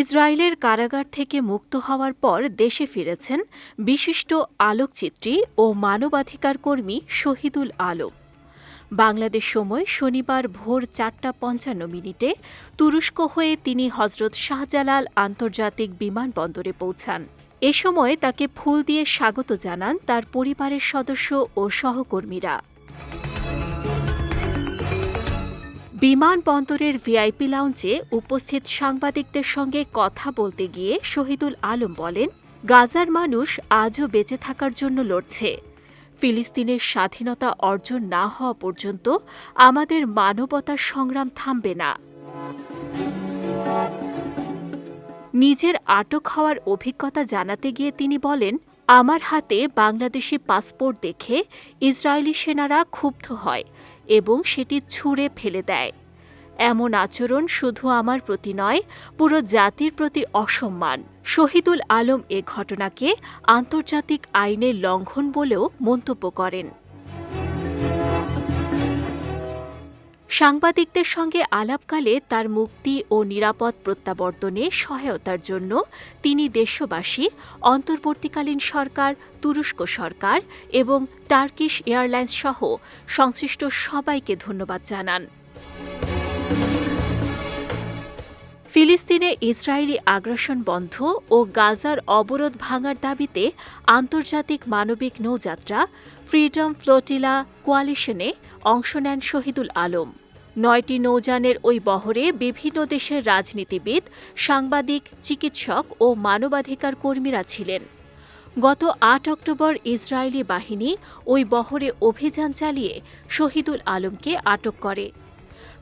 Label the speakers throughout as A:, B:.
A: ইসরায়েলের কারাগার থেকে মুক্ত হওয়ার পর দেশে ফিরেছেন বিশিষ্ট আলোকচিত্রী ও মানবাধিকার কর্মী শহীদুল আলম। বাংলাদেশ সময় শনিবার ভোর চারটা পঞ্চান্ন মিনিটে তুরস্ক হয়ে তিনি হজরত শাহজালাল আন্তর্জাতিক বিমানবন্দরে পৌঁছান। এ সময় তাকে ফুল দিয়ে স্বাগত জানান তার পরিবারের সদস্য ও সহকর্মীরা। বিমানবন্দরের ভিআইপি লাউঞ্জে উপস্থিত সাংবাদিকদের সঙ্গে কথা বলতে গিয়ে শহীদুল আলম বলেন, গাজার মানুষ আজও বেঁচে থাকার জন্য লড়ছে। ফিলিস্তিনের স্বাধীনতা অর্জন না হওয়া পর্যন্ত আমাদের মানবতার সংগ্রাম থামবে না। নিজের আটক হওয়ার অভিজ্ঞতা জানাতে গিয়ে তিনি বলেন, আমার হাতে বাংলাদেশি পাসপোর্ট দেখে ইসরায়েলি সেনারা ক্ষুব্ধ হয়। এবং সেটি ছুঁড়ে ফেলে দেয়। এমন আচরণ শুধু আমার প্রতি নয়, পুরো জাতির প্রতি অসম্মান। শহীদুল আলম এ ঘটনাকে আন্তর্জাতিক আইনের লঙ্ঘন বলেও মন্তব্য করেন। সাংবাদিকদের সঙ্গে আলাপকালে তার মুক্তি ও নিরাপদ প্রত্যাবর্তনে সহায়তার জন্য তিনি দেশবাসী, অন্তর্বর্তীকালীন সরকার, তুরস্ক সরকার এবং টার্কিশ এয়ারলাইন্স সহ সংশ্লিষ্ট সবাইকে ধন্যবাদ জানান। ফিলিস্তিনে ইসরায়েলি আগ্রাসন বন্ধ ও গাজার অবরোধ ভাঙার দাবিতে আন্তর্জাতিক মানবিক নৌযাত্রা, ফ্রিডম ফ্লোটিলা কোয়ালিশনে অংশ নেন শহীদুল আলম। নয়টি নৌযানের ওই বহরে বিভিন্ন দেশের রাজনীতিবিদ, সাংবাদিক, চিকিৎসক ও মানবাধিকার কর্মীরা ছিলেন। গত আট অক্টোবর ইসরায়েলি বাহিনী ওই বহরে অভিযান চালিয়ে শহীদুল আলমকে আটক করে।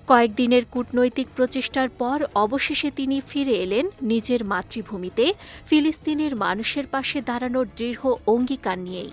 A: কয়েকদিনের কূটনৈতিক প্রচেষ্টার পর অবশেষে তিনি ফিরে এলেন নিজের মাতৃভূমিতে, ফিলিস্তিনের মানুষের পাশে দাঁড়ানোর দৃঢ় অঙ্গীকার নিয়েই।